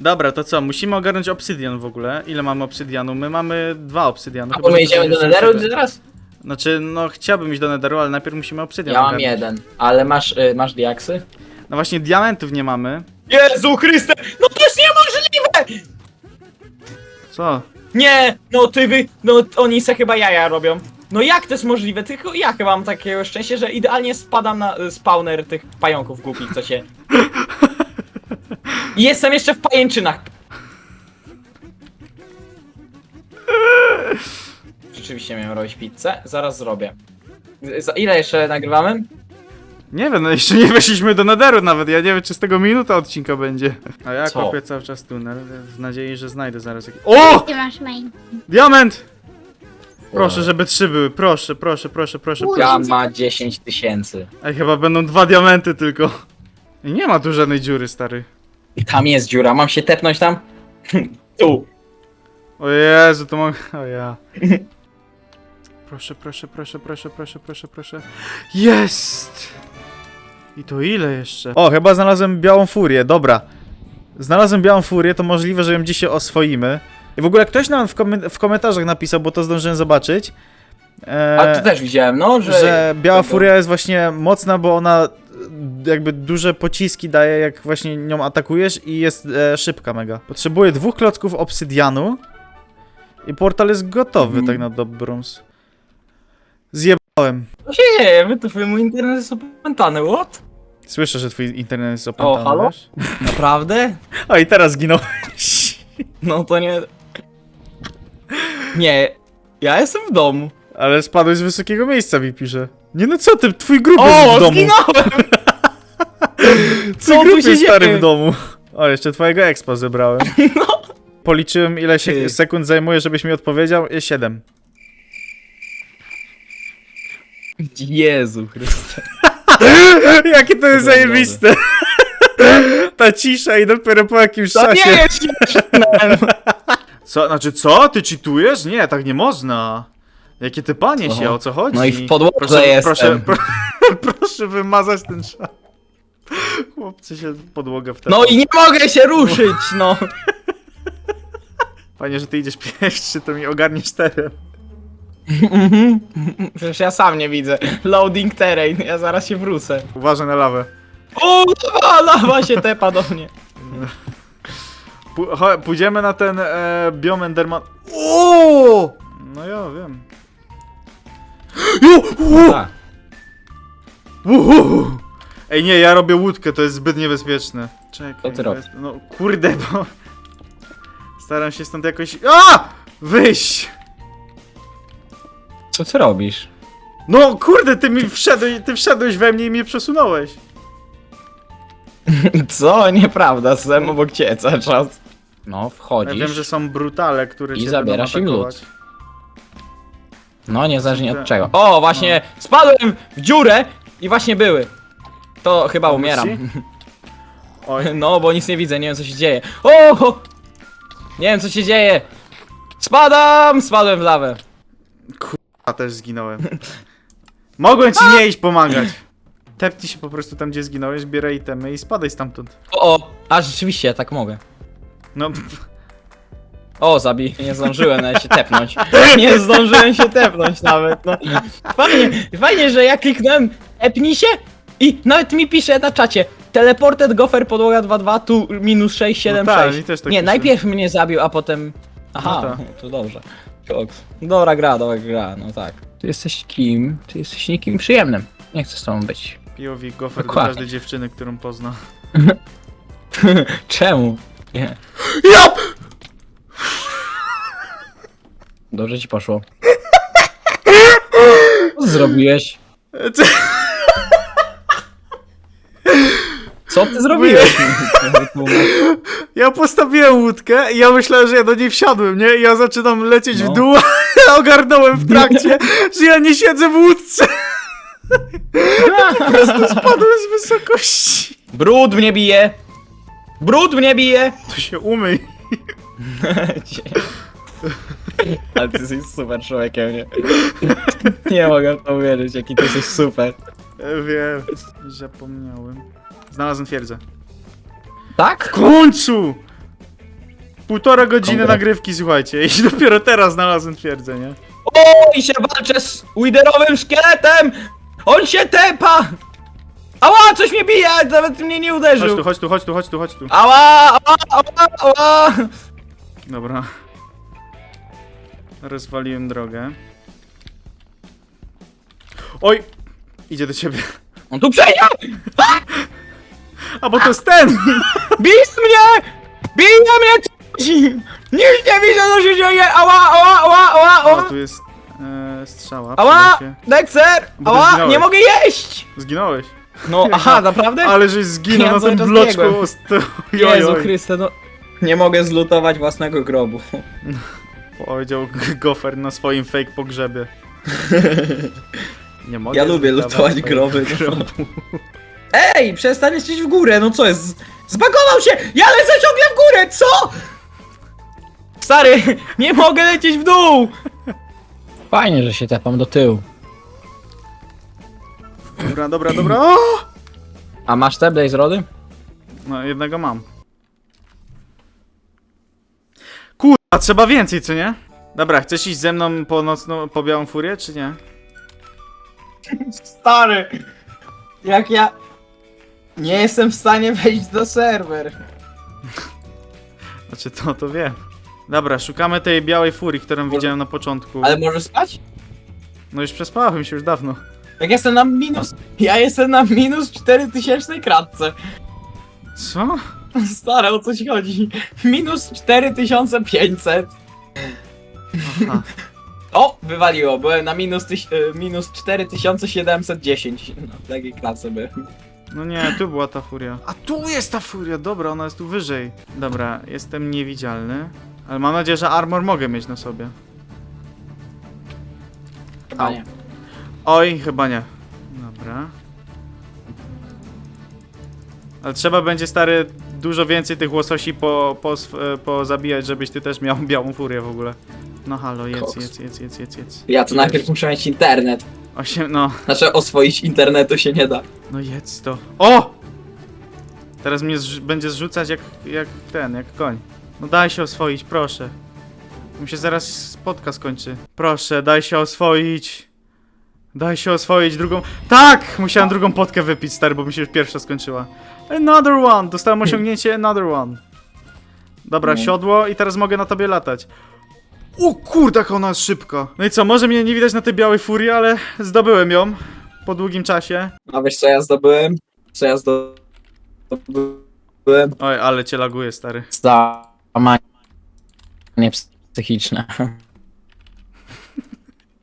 Dobra, to co? Musimy ogarnąć obsydian w ogóle. Ile mamy obsydianu? My mamy dwa obsydiany. A bo my idziemy do Netheru zaraz? Znaczy, no chciałbym iść do Netheru, ale najpierw musimy obsydian Ja mam ogarnąć. jeden. Ale masz, y, masz diaksy? No właśnie, diamentów nie mamy. Jezu Chryste! No to jest niemożliwe! Co? Nie! No ty wy... No oni se chyba jaja robią. No jak to jest możliwe? Tylko ja chyba mam takiego szczęścia, że idealnie spadam na y, spawner tych pająków głupich, co się... I jestem jeszcze w pajęczynach. Rzeczywiście miałem robić pizzę. Zaraz zrobię. Za ile jeszcze nagrywamy? Nie wiem, no jeszcze nie weszliśmy do Netheru nawet. Ja nie wiem, czy z tego minuta odcinka będzie. A ja Co? kopię cały czas tunel, w nadziei, że znajdę zaraz jakiś... O! Ty masz main. Diament! Proszę, żeby trzy były. Proszę, proszę, proszę, proszę. Proszę. Ja ma 10 tysięcy. Ej, chyba będą dwa diamenty tylko. I nie ma tu żadnej dziury, stary. Tam jest dziura, mam się tepnąć tam? Tu. O Jezu, to mam... O ja. Proszę, proszę, proszę, proszę, proszę, proszę, proszę. Jest! I to ile jeszcze? O, chyba znalazłem białą furię, dobra. Znalazłem białą furię, to możliwe, że ją dzisiaj oswoimy. I w ogóle ktoś nam w, komen- w komentarzach napisał, bo to zdążyłem zobaczyć. e, A tu też widziałem, no, że... że biała furia jest właśnie mocna, bo ona e, jakby duże pociski daje, jak właśnie nią atakujesz i jest e, szybka mega. Potrzebuję dwóch klocków obsydianu i portal jest gotowy, tak na dobrą. s- Zjebałem. Co się dzieje? Wy to mój internet jest opętany, what? Słyszę, że twój internet jest opętany, halo? wiesz? Naprawdę? O, i teraz zginąłeś. No to nie... Nie, ja jestem w domu. Ale spadłeś z wysokiego miejsca, mi pisze. Nie no co ty, twój grób jest O, w domu. zginąłem! Co Co grób tu się jest stary dzieje? w domu. O, jeszcze twojego expa zebrałem. No. Policzyłem ile się Ty. sekund zajmuje, żebyś mi odpowiedział. 7. Jezu Chryste. Jakie to jest zajebiste. Ta cisza i dopiero po jakimś To czasie. nie jest śmieszne! Co? Znaczy co? Ty cheatujesz? Nie, tak nie można. Jakie ty panie się, o co chodzi? No i w podłodze proszę, jestem. Proszę, pro, proszę wymazać ten szat. Chłopcy się w podłogę w No i nie mogę się ruszyć, no! Panie, że ty idziesz pierwszy, to mi ogarniesz teren. Mhm. Przecież ja sam nie widzę. Loading terrain, ja zaraz się wrócę. Uważaj na lawę. O, lawa, lawa się tepa do mnie. Cho- pójdziemy na ten e, biom Enderman. O! No ja wiem. Ło! Tak. Ej nie, ja robię łódkę, to jest zbyt niebezpieczne. Czekaj. Co ty robisz? No kurde, bo... Staram się stąd jakoś... A! Wyjść! Co ty robisz? No kurde, ty mi wszedłeś, ty wszedłeś we mnie i mnie przesunąłeś. Co? Nieprawda, jestem obok ciebie cały czas. No, Ja wchodzisz. wiem, że są brutale, które I cię zabierasz będą im atakować. lód. No, niezależnie od czego. O, właśnie, spadłem w dziurę i właśnie były. To chyba umieram. Oj, No, bo nic nie widzę, nie wiem co się dzieje. O! Nie wiem co się dzieje. Spadam! Spadłem w lawę. a też zginąłem. Mogłem ci nie iść pomagać. Tepnij się po prostu tam, gdzie zginąłeś, bieraj itemy i spadaj stamtąd. O, o, a rzeczywiście, tak mogę. No, O, zabij, nie zdążyłem nawet się tepnąć. Nie zdążyłem się tepnąć nawet, no. Fajnie, fajnie, że ja kliknąłem epnij się i nawet mi pisze na czacie Teleported gofer podłoga 2.2 tu minus 676. No tak, mi też tak nie, pisze. najpierw mnie zabił, a potem... Aha, No tak. to dobrze. Koks. Dobra gra, dobra gra, no tak. Ty jesteś kim? Ty jesteś nikim przyjemnym. Nie chcę z tobą być. POV gofer do Dokładnie. każdej dziewczyny, którą pozna. Czemu? Nie. Ja! Dobrze ci poszło. Co zrobiłeś? Co ty zrobiłeś? Ja postawiłem łódkę i ja myślałem, że ja do niej wsiadłem, nie? I ja zaczynam lecieć No. w dół, a ogarnąłem w trakcie, że ja nie siedzę w łódce. Po prostu spadłem z wysokości. Brud mnie bije! Brud mnie bije! To się umyj. Ale ty jesteś super człowiekiem, nie? Nie mogę w to uwierzyć, jaki ty jesteś super. Wiem, zapomniałem. Znalazłem twierdzę. Tak? W końcu! Półtora godziny Kongres. nagrywki, słuchajcie, i dopiero teraz znalazłem twierdzę, nie? O, i się walczę z widerowym szkieletem! On się tepa! Ała, coś mnie bije, nawet mnie nie Chodź uderzył! tu, chodź tu, chodź tu, chodź tu, chodź tu. Ała, ała, ała, ała! Dobra. Rozwaliłem drogę. Oj! Idzie do ciebie. On tu przejdzie! A bo to jest ten! Bis mnie! Bije mnie coś! Nikt nie widzi, co się dzieje! Ała, ała, ała, ała, O, ała! tu jest e, strzała. Ała! przydaj się. Dexter! Bo ty Ała, zginąłeś. nie mogę jeść! Zginąłeś. No, aha, naprawdę? Ale żeś zginął Ja na cały tym czas bloczku. biegłem. st- Jezu. Chryste, no... Nie mogę zlutować własnego grobu. Powiedział Gofer na swoim fake pogrzebie. Nie mogę Ja lubię lutować groby, no. Ej, przestań lecieć w górę, no co jest? Zbagował się! Ja lecę ciągle w górę, co? Stary, nie mogę lecieć w dół! Fajnie, że się tepam do tyłu. Dobra, dobra, dobra. O! A masz te Blaze Rody? No, jednego mam. Kurwa, trzeba więcej, co nie? Dobra, chcesz iść ze mną po nocną, po Białą Furię, czy nie? Stary, jak ja nie jestem w stanie wejść do serwer. Znaczy, to, to wiem. Dobra, szukamy tej Białej Furii, którą widziałem na początku. Ale możesz spać? No już przespałem się już dawno. Jak jestem na minus... Ja jestem na minus 4000 kratce. Co? Stary, o co ci chodzi? Minus 4500. Aha. O, wywaliło, byłem na minus, tyś, y, minus 4710. No, w takiej klatce byłem. No nie, tu była ta furia. A tu jest ta furia, dobra, ona jest tu wyżej. Dobra, jestem niewidzialny. Ale mam nadzieję, że armor mogę mieć na sobie. Chyba Au. nie. Oj, chyba nie. Dobra. Ale trzeba będzie, stary, dużo więcej tych łososi po, po, e, pozabijać, żebyś ty też miał białą furię w ogóle. No halo, jedz, Koks. jedz, jedz, jedz, jedz, jedz. Ja to najpierw muszę mieć internet. Osiem, no, Znaczy oswoić internetu się nie da. no jedz to. O! Teraz mnie zrzu- będzie zrzucać jak, jak ten, jak koń. No daj się oswoić, proszę. Mi się zaraz spotka skończy. Proszę, daj się oswoić. Daj się oswoić drugą. Tak! Musiałem drugą potkę wypić, stary, bo mi się już pierwsza skończyła. Another one! Dostałem osiągnięcie another one. Dobra, No. siodło i teraz mogę na tobie latać. O kurde, jak ona jest szybka. No i co, może mnie nie widać na tej białej furii, ale zdobyłem ją po długim czasie. A wiesz co ja zdobyłem? Co ja zdobyłem? Oj, ale cię laguje, stary. Zdamanie psychiczne.